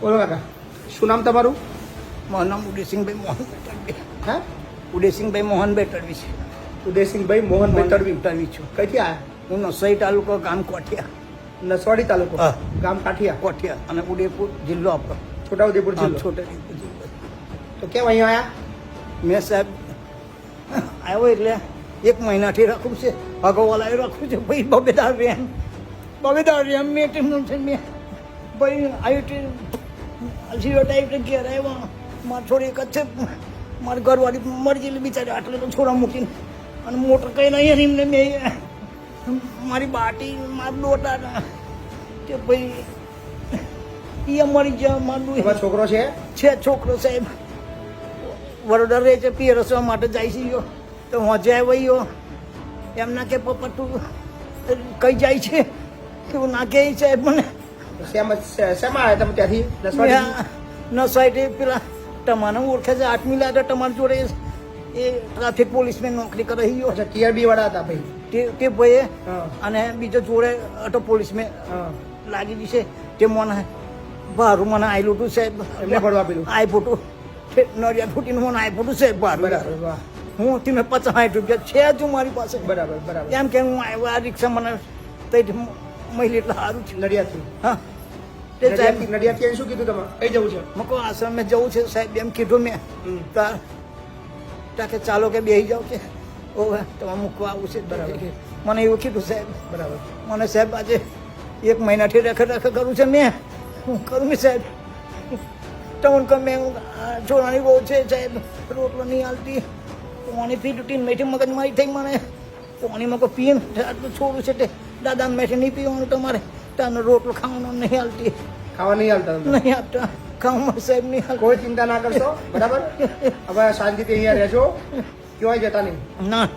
બોલો કાકા શું નામ તમારું? મારું નામ ઉદયસિંહભાઈ મોહન તડવી હે? ઉદયસિંહભાઈ મોહનભાઈ તડવી છે. ઉદયસિંહભાઈ મોહનભાઈ તડવી તડવી છું. કઈથી આયા? હું નસોઈ તાલુકો ગામ કોઠિયા. નસવાડી તાલુકો. ગામ કાઠિયા? કોઠિયા અને ઉદયપુર જિલ્લો આપણો. છોટાઉદેપુર જિલ્લો. છોટાઉદેપુર જિલ્લો. તો કેમ અહીંયા આવ્યા મેં સાહેબ આવ્યો એટલે એક મહિનાથી રાખવું છે. ભગવાલાએ રાખવું છે. ભાઈ બબેદાર રેમ બબેદાર રેમ મેં ટીમનું છે મેં. ભાઈ આઈટી જીરો ટાઈપ ઘેર આવ્યા. મારી છોડી એક જ છે. મારી ઘરવાળી મરી ગયેલી બિચારી આટલે તો છોરા મૂકીને. અને મોટર કઈ નહીં એમને મેં મારી બાટી મારા લોટા કે ભાઈ એ મરી ગયા મારું છોકરો છે? છે છોકરો સાહેબ. વડોદરા રહે છે પીએ રસવા માટે જાય છે યો તો હોજે આવ્યો એમના કે પપ્પા તું કઈ જાય છે? એવું ના કહે સાહેબ મને. શેમાં શેમાં આવ્યા તમે ત્યાંથી? નસવાડી? નસાઈટે પેલા તમારે ઓળખે છે આઠમી લાગે તમારી જોડે એ ટ્રાફિક પોલીસમાં નોકરી કરે યો અચ્છા ટીઆરબી વાળા હતા ભાઈ? તે ભાઈએ અને બીજો જોડે ઓટો પોલીસમાં મેં લાગી જશે તે મને ભારું મને આયલું હતું સાહેબ. એમને ભરવા પેલું આઈ ફોટું. નડિયા ફૂટીને મને આઈ ફોટું સાહેબ ભાર. બરાબર હું તમે પચાસ રૂપિયા છે જ મારી પાસે. બરાબર બરાબર. એમ કે હું આવ્યો આ રિક્ષા મને તઈ મહિલા એટલે સારું છે. નડિયાદથી. હા. તે સાહેબ નડિયાદથી નડિયાદથી શું કીધું તમે? કઈ જવું છે? મકો આશ્રમે જવું છે સાહેબ એમ કીધું મેં. તાર તા કે ચાલો કે બેસી જાવ છે ઓવે તમારે મૂકવા આવું છે. બરાબર. મને એવું કીધું સાહેબ. બરાબર. મને સાહેબ આજે એક મહિનાથી રખે રખે કરું છે મેં. હું કરું ને સાહેબ? તમને કે મેં છોરાની બહુ છે સાહેબ. રોટલો નહીં હાલતી. પાણી પી તૂટીને મેઠી મગજ મારી થઈ મને. પાણી કોઈ પીને છોડું છે તે. દાદા મેથી નહીં પીવાનું તમારે. તને રોટલો ખાવાનો નહીં હાલતી. ખાવા નહીં હાલતા નહીં હાલતા. ખાવામાં સાહેબ નહીં હાલતા. કોઈ ચિંતા ના કરશો? બરાબર? હવે શાંતિથી અહીંયા રહેજો. ક્યાંય જતા નહીં. ના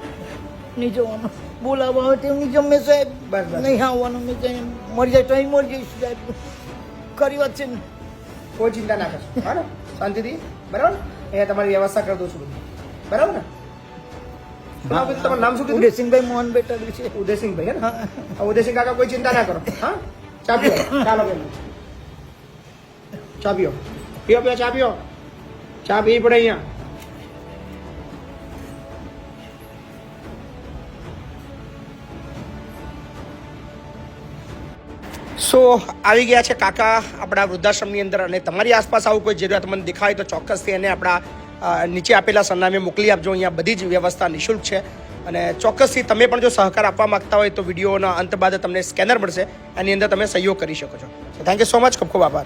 નહીં જવાનું. બોલાવવા આવે તેમ નહીં જમે સાહેબ. નહીં આવવાનું મેં ત્યાં મરી જાય તો અહીં મરી જઈશ સાહેબ. ખરી વાત છે ને. કોઈ ચિંતા ના કરશો. બરાબર? શાંતિથી. બરાબર? અહીંયા તમારી વ્યવસ્થા કરી દઉં છું બરાબર ને? તમારું નામ શું ઉદયસિંહભાઈ મોહન બેટા છે. ઉદયસિંહભાઈ હા. હા, ઉદયસિંહ કાકા કોઈ ચિંતા ના કરો. હા? ચા પીઓ. ચાલો બેન ચા પીઓ. પીઓ પીઓ ચા પીઓ. ચા પીવી પડે અહીંયા. સો આવી ગયા છે કાકા આપણા વૃદ્ધાશ્રમની અંદર અને તમારી આસપાસ આવું કોઈ જરૂરિયાતમંદ દેખાય તો ચોક્કસથી એને આપણા નીચે આપેલા સરનામે મોકલી આપજો. અહીંયા બધી જ વ્યવસ્થા નિઃશુલ્ક છે. અને ચોક્કસથી તમે પણ જો સહકાર આપવા માગતા હોય તો વિડીયોના અંત બાદ તમને સ્કેનર મળશે. એની અંદર તમે સહયોગ કરી શકો છો. થેન્ક યુ સો મચ ખૂબ ખૂબ આભાર.